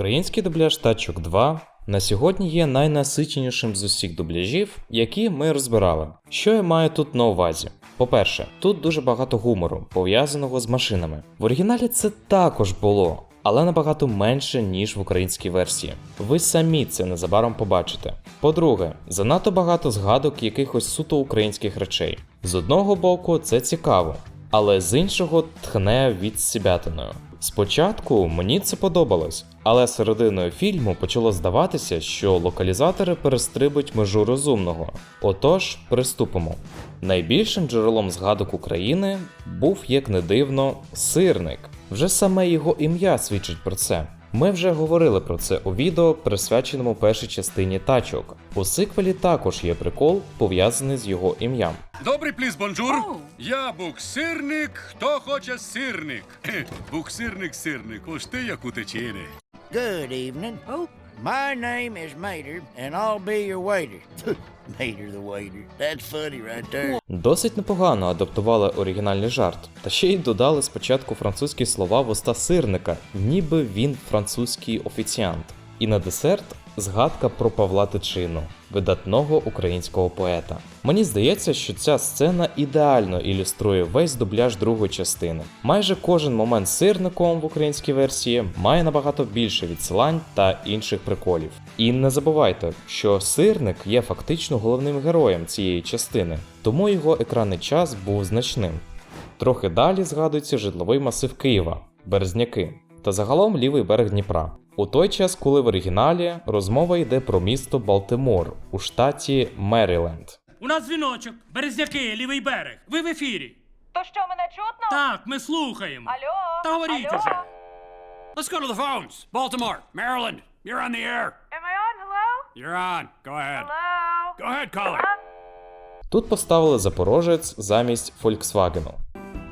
Український дубляж Тачок 2 на сьогодні є найнасиченішим з усіх дубляжів, які ми розбирали. Що я маю тут на увазі? По-перше, тут дуже багато гумору, пов'язаного з машинами. В оригіналі це також було, але набагато менше, ніж в українській версії. Ви самі це незабаром побачите. По-друге, занадто багато згадок якихось суто українських речей. З одного боку, це цікаво, але з іншого тхне від сібятиною. Спочатку мені це подобалось, але серединою фільму почало здаватися, що локалізатори перестрибуть межу розумного. Отож, приступимо. Найбільшим джерелом згадок України був, як не дивно, сирник. Вже саме його ім'я свідчить про це. Ми вже говорили про це у відео, присвяченому першій частині тачок. У сиквелі також є прикол, пов'язаний з його ім'ям. Добрий пліс, бонжур. Оу. Я буксирник, хто хоче сирник. Буксирник, сирник, ось ти як утечіни. Good evening. Oh. My name is Mater, and I'll be your waiter. Mater the waiter. Досить непогано адаптували оригінальний жарт, та ще й додали спочатку французькі слова в уста сирника, ніби він французький офіціант. І на десерт згадка про Павла Тичину, видатного українського поета. Мені здається, що ця сцена ідеально ілюструє весь дубляж другої частини. Майже кожен момент з сирником в українській версії має набагато більше відсилань та інших приколів. І не забувайте, що сирник є фактично головним героєм цієї частини, тому його екранний час був значним. Трохи далі згадується житловий масив Києва, Березняки та загалом лівий берег Дніпра. У той час, коли в оригіналі розмова йде про місто Балтимор у штаті Меріленд. У нас дзвіночок, березняки, лівий берег. Ви в ефірі. То що мене чутно? Так, ми слухаємо. Алло? Та говоріть Алло? уже. Let's go to the phones. Baltimore, Maryland, you're on the air. Am I on? Hello? You're on. Go ahead. Hello? Go ahead, caller. Тут поставили Запорожець замість Фольксвагену.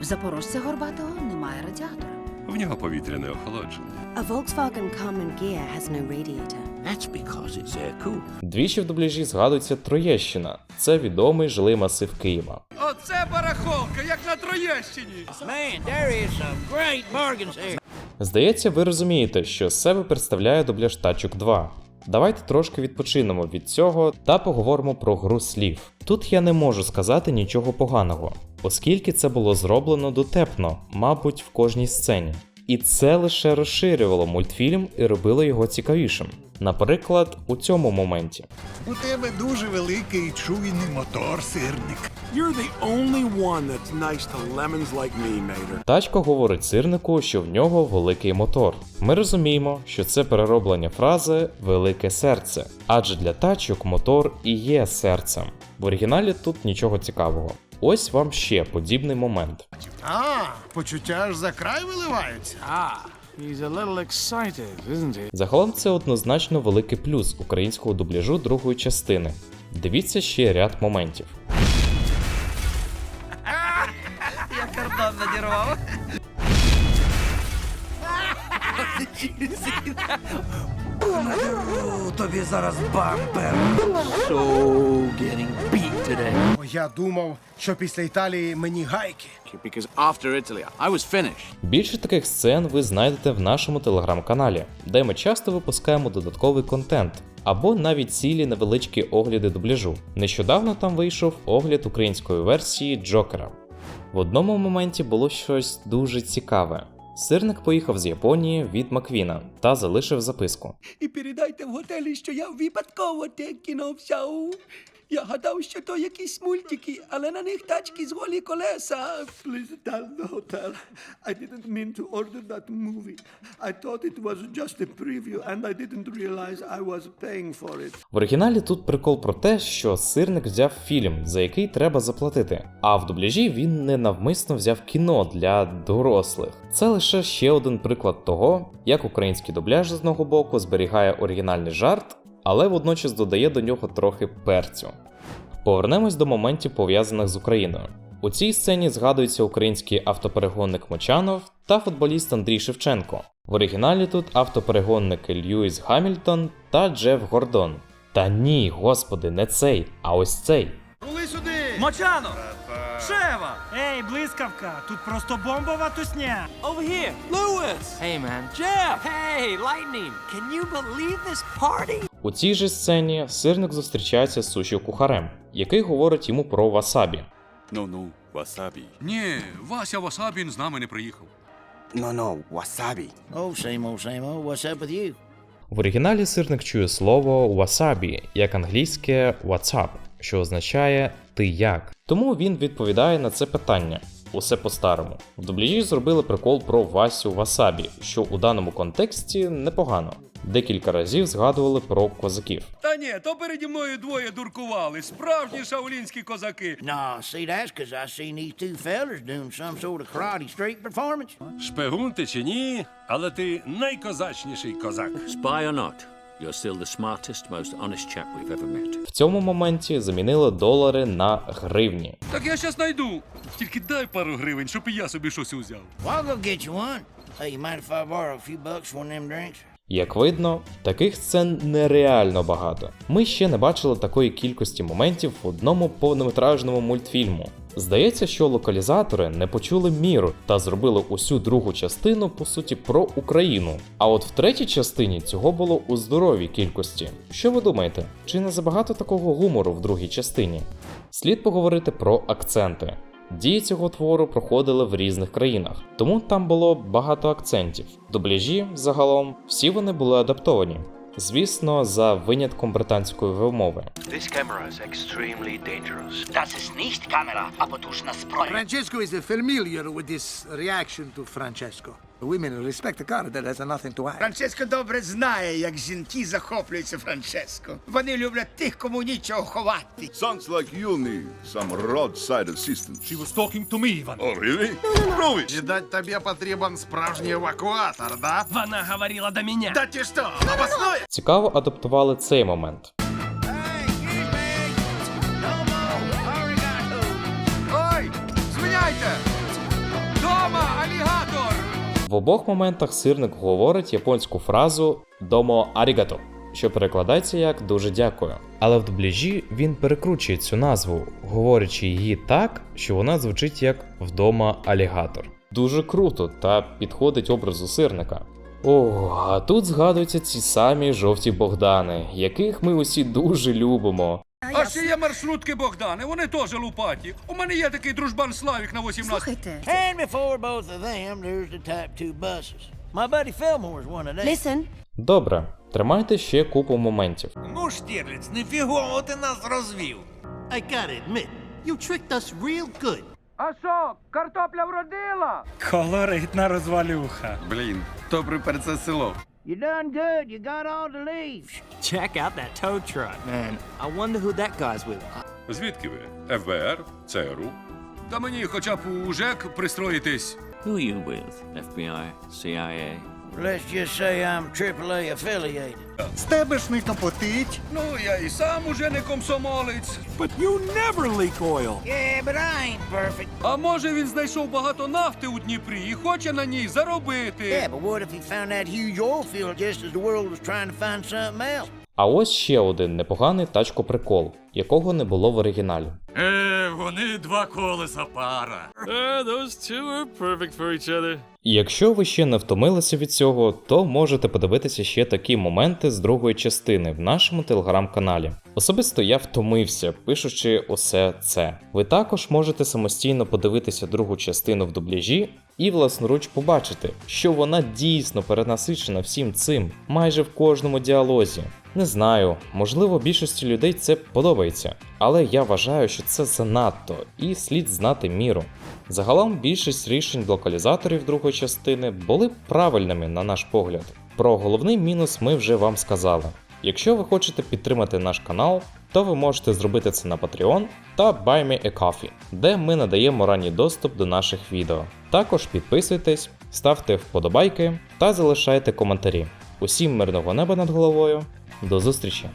В запорожця горбатого немає радіатора. В нього повітряне охолодження. A Volkswagen Common Gear has no radiator. That's because it's air cool. Двічі в дубляжі згадується Троєщина. Це відомий жилий масив Києва. Оце барахолка, як на Троєщині. Man, there is some great bargains here. Здається, ви розумієте, що з себе представляє дубляж тачок 2. Давайте трошки відпочинемо від цього та поговоримо про гру слів. Тут я не можу сказати нічого поганого, оскільки це було зроблено дотепно, мабуть, в кожній сцені. І це лише розширювало мультфільм і робило його цікавішим. Наприклад, у цьому моменті. У тебе дуже великий чуйний мотор, сирник. You're the only one that's nice to lemons like me, Mater. Тачко говорить сирнику, що в нього великий мотор. Ми розуміємо, що це перероблення фрази велике серце, адже для тачок мотор і є серцем. В оригіналі тут нічого цікавого. Ось вам ще подібний момент. А, почуття аж за край виливаються. Ah, he's a little excited, isn't he? Загалом це однозначно великий плюс українського дубляжу другої частини. Дивіться ще ряд моментів. Тобі зараз бампер. So getting beat today. Я думав, що після Італії мені гайки. Because after Italy, I was finished. Більше таких сцен ви знайдете в нашому телеграм-каналі, де ми часто випускаємо додатковий контент або навіть цілі невеличкі огляди дубляжу. Нещодавно там вийшов огляд української версії Джокера. В одному моменті було щось дуже цікаве. Сирник поїхав з Японії від Маквіна та залишив записку. І передайте в готелі, що я випадково те кіно взяв. Я гадав, що то якісь мультики, але на них тачки з голі колеса. Please tell the hotel. I didn't mean to order that movie. I thought it was just a preview and I didn't realize I was paying for it. В оригіналі тут прикол про те, що сирник взяв фільм, за який треба заплатити, а в дубляжі він ненавмисно взяв кіно для дорослих. Це лише ще один приклад того, як український дубляж з одного боку зберігає оригінальний жарт, але водночас додає до нього трохи перцю. Повернемось до моментів пов'язаних з Україною. У цій сцені згадується український автоперегонник Мочанов та футболіст Андрій Шевченко. В оригіналі тут автоперегонники Льюіс Гамільтон та Джеф Гордон. Та ні, господи, не цей, а ось цей. Коли сюди! Мочано! Па, Шева! Ей, блискавка, тут просто бомбова тусня. Over here, Lewis. Hey, man. Jeff. Hey, Lightning. Can you believe this party? У цій же сцені сирник зустрічається з суші кухарем, який говорить йому про васабі. Ну-ну, васабі. Ні, Вася Васабін з нами не приїхав. Old. What's up with you? В оригіналі сирник чує слово васабі, як англійське WhatsApp, що означає ти як. Тому він відповідає на це питання. Усе по-старому. В дубляжі зробили прикол про Васю Васабі, що у даному контексті непогано. Декілька разів згадували про козаків. Та ні, то переді мною двоє дуркували. Справжні шаулінські козаки. No, see, that's because I seen these two fellers doing some sort of karate street performance. Шпигун ти чи ні, але ти найкозачніший козак. Spy or not, you're still the smartest, most honest chap we've ever met. В цьому моменті замінили долари на гривні. Так я щас найду. Тільки дай пару гривень, щоб і я собі щось узяв. Well, I'll go get you one. Hey, you mind if I borrow a few bucks for one of them drinks? Як видно, таких сцен нереально багато. Ми ще не бачили такої кількості моментів в одному повнометражному мультфільму. Здається, що локалізатори не почули міру та зробили усю другу частину по суті про Україну. А от в третій частині цього було у здоровій кількості. Що ви думаєте? Чи не забагато такого гумору в другій частині? Слід поговорити про акценти. Дії цього твору проходили в різних країнах, тому там було багато акцентів. Дубляжі загалом всі вони були адаптовані. Звісно, за винятком британської вимови. This camera is extremely dangerous. Das ist nicht камера, а потужна зброя. Francesco is familiar with this reaction to Francesco. Women respect the car that has nothing to hide. Франческо добре знає, як жінки захоплюються Франческо. Вони люблять тих, кому нічого ховати. Sounds like you'll need some roadside assistance. She was talking to me, Іван. Oh, really? Prove it. Видать, тебе потребен справжній евакуатор, да? Вона говорила до мене. Да ти що, обоснує? Цікаво адаптували цей момент. В обох моментах сирник говорить японську фразу домо арігато, що перекладається як дуже дякую. Але в дубляжі він перекручує цю назву, говорячи її так, що вона звучить як вдома алігатор. Дуже круто та підходить образу сирника. О, а тут згадуються ці самі жовті Богдани, яких ми усі дуже любимо. А ще є маршрутки Богдани, вони теж лупаті. У мене є такий дружбан Славік на 18. Слухайте, And before both of them, there's the Type 2 buses. My buddy Fillmore's one of them. Listen, Добре, тримайте ще купу моментів. Ну, Штірліц, не фігово ти нас розвів. I gotta admit, you tricked us real good. А що, картопля вродила? Колоритна розвалюха. Блін, добре перед це село. You done good. You got all the leaves. Check out that tow truck. Man, I wonder who that guy's with. Звідки ви? ФБР? ЦРУ? Та мені хоча б у ЖЕК пристроїтись. Who are you with? FBI? CIA? Let's just say I'm AAA affiliated. З тебе ж не капотить. Ну, я і сам уже не комсомолець. But you never leak oil. Yeah, but I ain't perfect. А може він знайшов багато нафти у Дніпрі і хоче на ній заробити. Yeah, but what if he found that huge oil field just as the world was trying to find something else? А ось ще один непоганий тачко-прикол, якого не було в оригіналі. Е, вони два колеса пара. І якщо ви ще не втомилися від цього, то можете подивитися ще такі моменти з другої частини в нашому телеграм-каналі. Особисто я втомився, пишучи усе це. Ви також можете самостійно подивитися другу частину в дубляжі і власноруч побачити, що вона дійсно перенасичена всім цим, майже в кожному діалозі. Не знаю, можливо, більшості людей це подобається, але я вважаю, що це занадто і слід знати міру. Загалом більшість рішень локалізаторів другої частини були правильними на наш погляд. Про головний мінус ми вже вам сказали. Якщо ви хочете підтримати наш канал, то ви можете зробити це на Patreon та Buy Me a Coffee, де ми надаємо ранній доступ до наших відео. Також підписуйтесь, ставте вподобайки та залишайте коментарі. Усім мирного неба над головою. До зустрічі!